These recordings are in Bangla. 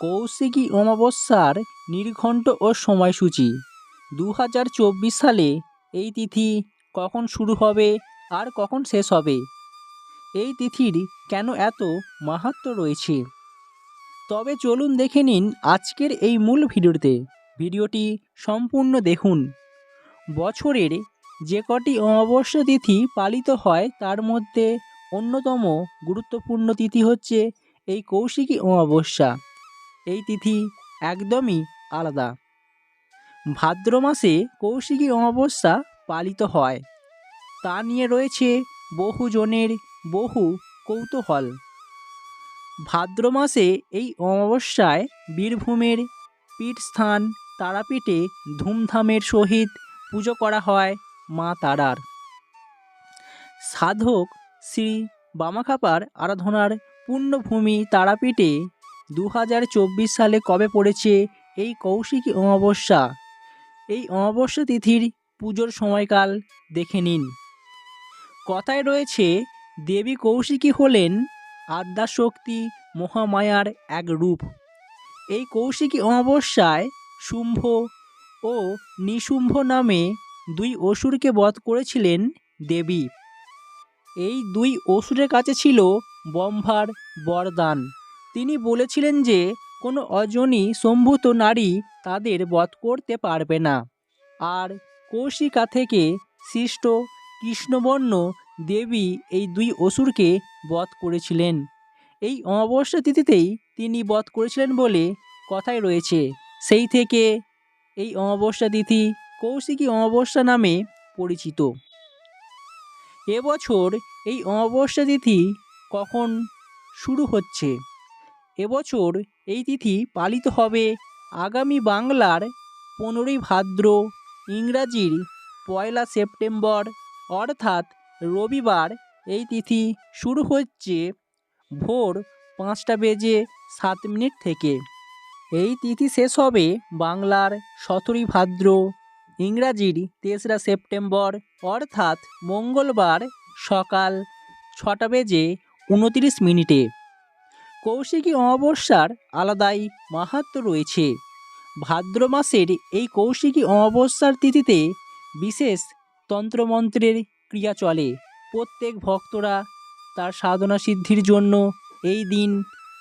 কৌশিকী অমাবস্যার নির্ঘণ্ট ও সময়সূচি। দু হাজার চব্বিশ সালে এই তিথি কখন শুরু হবে আর কখন শেষ হবে? এই তিথির কেন এত মাহাত্ম্য রয়েছে? তবে চলুন দেখে নিন আজকের এই মূল ভিডিওতে। ভিডিওটি সম্পূর্ণ দেখুন। বছরের যে কটি অমাবস্যা তিথি পালিত হয় তার মধ্যে অন্যতম গুরুত্বপূর্ণ তিথি হচ্ছে এই কৌশিকী অমাবস্যা। এই তিথি একদমই আলাদা। ভাদ্র মাসে কৌশিকী অমাবস্যা পালিত হয়। তা নিয়ে রয়েছে বহু জনের বহু কৌতূহল। ভাদ্র মাসে এই অমাবস্যায় বীরভূমের পীঠস্থান তারাপীঠে ধুমধামের সহিত পুজো করা হয় মা তারার। সাধক শ্রী বামাখাপার আরাধনার পুণ্যভূমি তারাপীঠে দু হাজার চব্বিশ সালে কবে পড়েছে এই কৌশিকী অমাবস্যা? এই অমাবস্যা তিথির পুজোর সময়কাল দেখে নিন। কথায় রয়েছে, দেবী কৌশিকী হলেন আদ্যাশক্তি মহামায়ার এক রূপ। এই কৌশিকী অমাবস্যায় শুম্ভ ও নিশুম্ভ নামে দুই অসুরকে বধ করেছিলেন দেবী। এই দুই অসুরের কাছে ছিল ব্রহ্মার বরদান। তিনি বলেছিলেন যে, কোনো অজনী সম্ভূত নারী তাদের বধ করতে পারবে না। আর কৌশিকা থেকে সৃষ্ট কৃষ্ণবর্ণ দেবী এই দুই অসুরকে বধ করেছিলেন। এই অমাবস্যা তিথিতেই তিনি বধ করেছিলেন বলে কথায় রয়েছে। সেই থেকে এই অমাবস্যা তিথি কৌশিকী অমাবস্যা নামে পরিচিত। এবছর এই অমাবস্যা তিথি কখন শুরু হচ্ছে? এবছর এই তিথি পালিত হবে আগামী বাংলার পনেরোই ভাদ্র, ইংরাজির পয়লা সেপ্টেম্বর। অর্থাৎ রবিবার এই তিথি শুরু হচ্ছে ভোর পাঁচটা বেজে সাত মিনিট থেকে। এই তিথি শেষ হবে বাংলার সতেরোই ভাদ্র, ইংরাজির তেসরা সেপ্টেম্বর। অর্থাৎ মঙ্গলবার সকাল ছটা বেজে উনতিরিশ মিনিটে। কৌশিকী অমাবস্যার আলাদাই মাহাত্ম্য রয়েছে। ভাদ্র মাসের এই কৌশিকী অমাবস্যার তিথিতে বিশেষ তন্ত্রমন্ত্রের ক্রিয়া চলে। প্রত্যেক ভক্তরা তার সাধনা সিদ্ধির জন্য এই দিন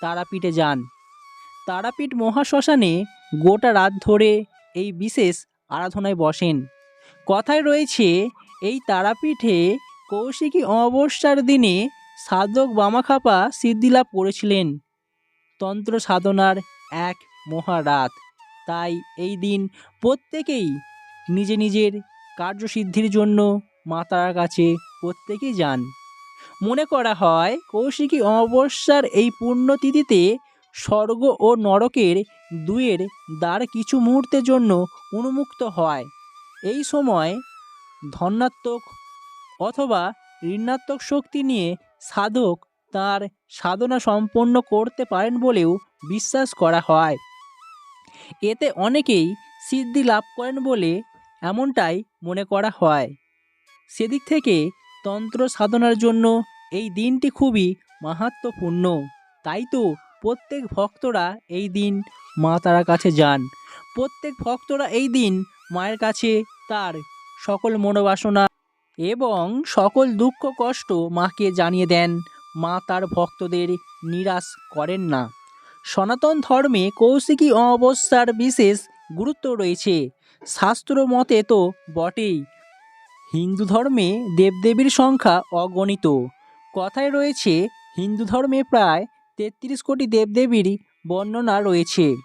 তারাপীঠে যান। তারাপীঠ মহাশ্মশানে গোটা রাত ধরে এই বিশেষ আরাধনায় বসেন। কথায় রয়েছে, এই তারাপীঠে কৌশিকী অমাবস্যার দিনে সাধক বামাখাপা সিদ্ধিলাভ করেছিলেন। তন্ত্র সাধনার এক মহারাত। তাই এই দিন প্রত্যেকেই নিজে নিজের কার্যসিদ্ধির জন্য মাতার কাছে প্রত্যেকেই যান। মনে করা হয়, কৌশিকী অমাবস্যার এই পুণ্যতিথিতে স্বর্গ ও নরকের দুয়ের দ্বার কিছু মুহূর্তের জন্য উন্মুক্ত হয়। এই সময় ধনাত্মক অথবা ঋণাত্মক শক্তি নিয়ে সাধক তার সাধনা সম্পন্ন করতে পারেন বলেও বিশ্বাস করা হয়। এতে অনেকেই সিদ্ধি লাভ করেন বলে এমনটাই মনে করা হয়। সেদিক থেকে তন্ত্র সাধনার জন্য এই দিনটি খুবই মাহাত্মপূর্ণ। তাই তো প্রত্যেক ভক্তরা এই দিন মা তারার কাছে যান। প্রত্যেক ভক্তরা এই দিন মায়ের কাছে তার সকল মনোবাসনা এবং সকল দুঃখ কষ্ট মাকে জানিয়ে দেন, মা তার ভক্তদের নিরাশ করেন না। সনাতন ধর্মে কৌশিকী অমাবস্যার বিশেষ গুরুত্ব রয়েছে। শাস্ত্র মতে তো বটেই। হিন্দু ধর্মে দেবদেবীর সংখ্যা অগণিত। কথায় রয়েছে, হিন্দু ধর্মে প্রায় তেত্রিশ কোটি দেবদেবীর বর্ণনা রয়েছে।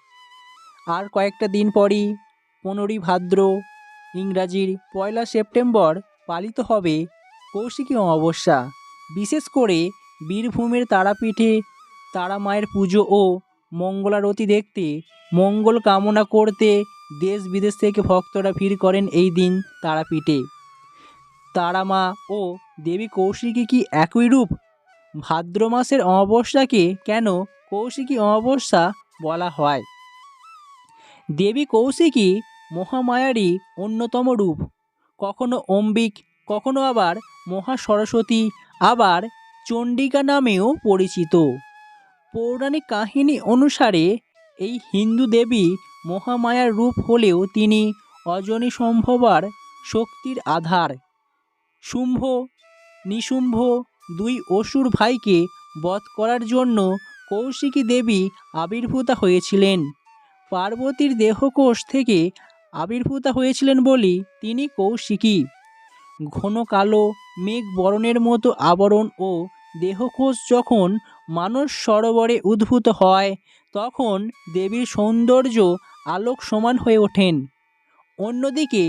আর কয়েকটা দিন পরই, পনেরোই ভাদ্র, ইংরাজির পয়লা সেপ্টেম্বর পালিত হবে কৌশিকী অমাবস্যা। বিশেষ করে বীরভূমের তারাপীঠে তারা মায়ের পুজো ও মঙ্গলারতি দেখতে মঙ্গল কামনা করতে দেশ বিদেশ থেকে ভক্তরা ভিড় করেন এই দিন তারাপীঠে। তারা মা ও দেবী কৌশিকী কি একই রূপ? ভাদ্র মাসের অমাবস্যাকে কেন কৌশিকী অমাবস্যা বলা হয়? দেবী কৌশিকী মহামায়ারই অন্যতম রূপ। কখনো অম্বিক, কখনো আবার মহা সরস্বতী আবার চণ্ডিকা নামেও পরিচিত। পৌরাণিক কাহিনী অনুসারে এই হিন্দু দেবী মহামায়ার রূপ হলেও তিনি অজনী সম্ভবার শক্তির আধার। শুম্ভ, নিশুম্ভ দুই অসুর ভাইকে বধ করার জন্য কৌশিকী দেবী আবির্ভূতা হয়েছিলেন। পার্বতীর দেহকোষ থেকে আবির্ভূতা হয়েছিলেন বলি তিনি কৌশিকী। ঘন কালো, মেঘ বরণের মতো আবরণ ও দেহকোষ যখন মানস সরোবরে উদ্ভূত হয়, তখন দেবীর সৌন্দর্য আলোক সমান হয়ে ওঠেন। অন্যদিকে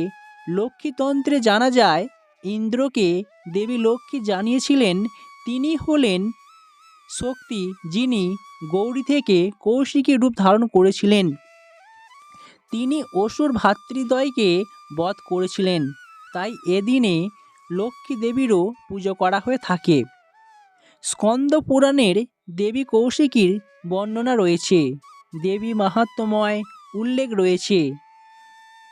লক্ষ্মীতন্ত্রে জানা যায়, ইন্দ্রকে দেবী লক্ষ্মী জানিয়েছিলেন তিনি হলেন শক্তি যিনি গৌরী থেকে কৌশিকী রূপ ধারণ করেছিলেন। তিনি অসুর ভাতৃদ্বয়কে বধ করেছিলেন। তাই এদিনে লক্ষ্মী দেবীরও পুজো করা হয়ে থাকে। স্কন্দ পুরাণের দেবী কৌশিকীর বর্ণনা রয়েছে। দেবী মাহাত্ম্যময় উল্লেখ রয়েছে।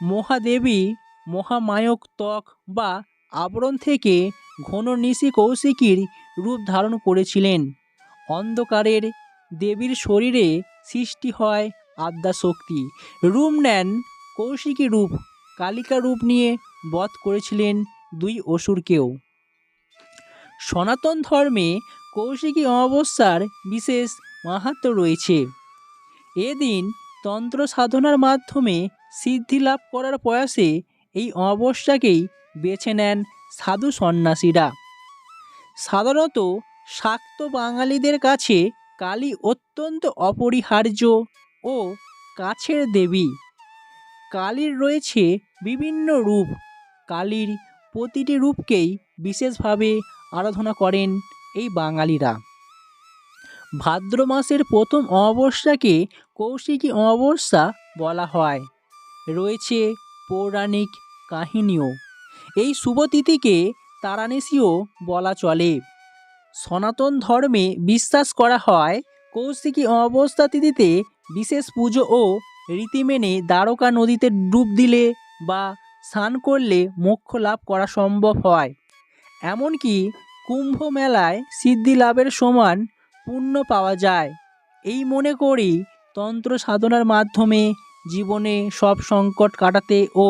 মহাদেবী মহামায়ক ত্বক বা আবরণ থেকে ঘন নিশি কৌশিকীর রূপ ধারণ করেছিলেন। অন্ধকারের দেবীর শরীরে সৃষ্টি হয় আদ্যা শক্তি রূপ নেন কৌশিকী রূপ, কালিকা রূপ নিয়ে বধ করেছিলেন দুই অসুরকেও। সনাতন ধর্মে কৌশিকী অমাবস্যার বিশেষ মাহাত্ম্য রয়েছে। এদিন তন্ত্র সাধনার মাধ্যমে সিদ্ধি লাভ করার প্রয়াসে এই অমাবস্যাকেই বেছে নেন সাধু সন্ন্যাসীরা। সাধারণত শাক্ত বাঙালিদের কাছে কালী অত্যন্ত অপরিহার্য ও কাছের দেবী। কালীর রয়েছে বিভিন্ন রূপ। কালীর প্রতিটি রূপকেই বিশেষভাবে আরাধনা করেন এই বাঙালিরা। ভাদ্র মাসের প্রথম অমাবস্যাকে কৌশিকী অমাবস্যা বলা হয়। রয়েছে পৌরাণিক কাহিনীও। এই শুভ তিথিকে তারানিশিও বলা চলে। সনাতন ধর্মে বিশ্বাস করা হয় কৌশিকী অমাবস্যা তিথিতে বিশেষ পুজো ও রীতি মেনে দ্বারকা নদীতে ডুব দিলে বা স্নান করলে মোক্ষ লাভ করা সম্ভব হয়। এমনকি কুম্ভ মেলায় সিদ্ধি লাভের সমান পুণ্য পাওয়া যায়। এই মনে করি তন্ত্র সাধনার মাধ্যমে জীবনে সব সংকট কাটাতে ও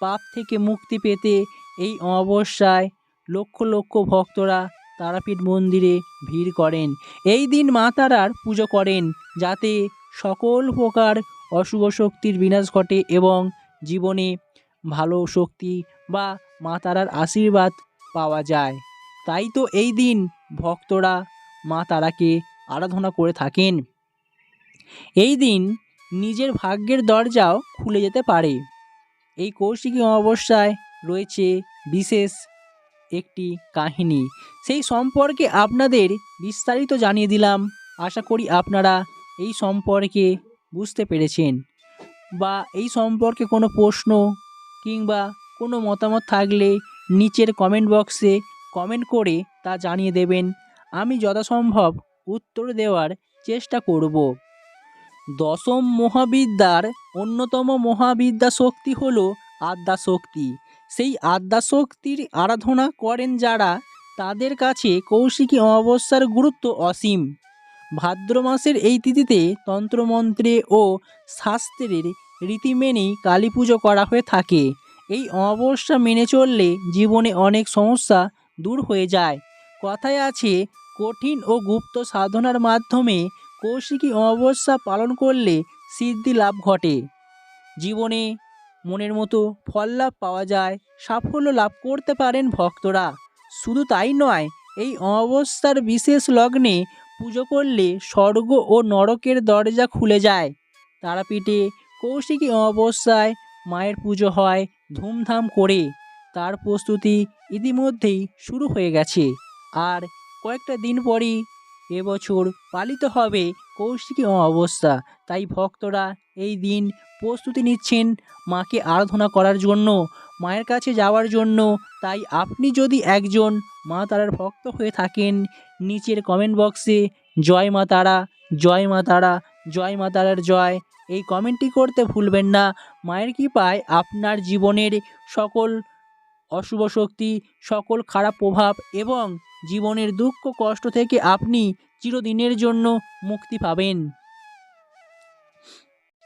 পাপ থেকে মুক্তি পেতে এই অমাবস্যায় লক্ষ লক্ষ ভক্তরা তারাপীঠ মন্দিরে ভিড় করেন। এই দিন মা তারার পুজো করেন, যাতে সকল প্রকার অশুভ শক্তির বিনাশ ঘটে এবং জীবনে ভালো শক্তি বা মা তারার আশীর্বাদ পাওয়া যায়। তাই তো এই দিন ভক্তরা মা তারাকে আরাধনা করে থাকেন। এই দিন নিজের ভাগ্যের দরজাও খুলে যেতে পারে। এই কৌশিকী অমাবস্যায় রয়েছে বিশেষ একটি কাহিনী। সেই সম্পর্কে আপনাদের বিস্তারিত জানিয়ে দিলাম। আশা করি আপনারা এই সম্পর্কে বুঝতে পেরেছেন। বা এই সম্পর্কে কোনো প্রশ্ন কিংবা কোনো মতামত থাকলে নিচের কমেন্ট বক্সে কমেন্ট করে তা জানিয়ে দেবেন। আমি যথাসম্ভব উত্তর দেওয়ার চেষ্টা করব। দশম মহাবিদ্যার অন্যতম মহাবিদ্যা শক্তি হল আদ্যা শক্তি সেই আদ্যাশক্তির আরাধনা করেন যারা, তাদের কাছে কৌশিকী অমাবস্যার গুরুত্ব অসীম। ভাদ্র মাসের এই তিথিতে তন্ত্রমন্ত্রে ও শাস্ত্রের রীতি মেনেই কালী পুজো করা হয়ে থাকে। এই অমাবস্যা মেনে চললে জীবনে অনেক সমস্যা দূর হয়ে যায়। কথায় আছে, কঠিন ও গুপ্ত সাধনার মাধ্যমে কৌশিকী অমাবস্যা পালন করলে সিদ্ধি লাভ ঘটে। জীবনে মনের মতো ফল লাভ পাওয়া যায়, সাফল্য লাভ করতে পারেন ভক্তরা। শুধু তাই নয়, এই অমাবস্যার বিশেষ লগ্নে পুজো করলে স্বর্গ ও নরকের দরজা খুলে যায়। তারাপীঠে কৌশিকী অমাবস্যায় মায়ের পুজো হয় ধুমধাম করে। তার প্রস্তুতি ইতিমধ্যেই শুরু হয়ে গেছে। আর কয়েকটা দিন পরই এবছর পালিত হবে কৌশিকী অমাবস্যা। তাই ভক্তরা এই দিন প্রস্তুতি নিচ্ছেন মাকে আরাধনা করার জন্য, মায়ের কাছে যাওয়ার জন্য। তাই আপনি যদি একজন মা তারার ভক্ত হয়ে থাকেন, নিচের কমেন্ট বক্সে জয় মা তারা, জয় মা তারা, জয় মা তারার জয়, এই কমেন্টটি করতে ভুলবেন না। মায়ের কৃপায় আপনার জীবনের সকল অশুভ শক্তি, সকল খারাপ প্রভাব এবং জীবনের দুঃখ কষ্ট থেকে আপনি চিরদিনের জন্য মুক্তি পাবেন।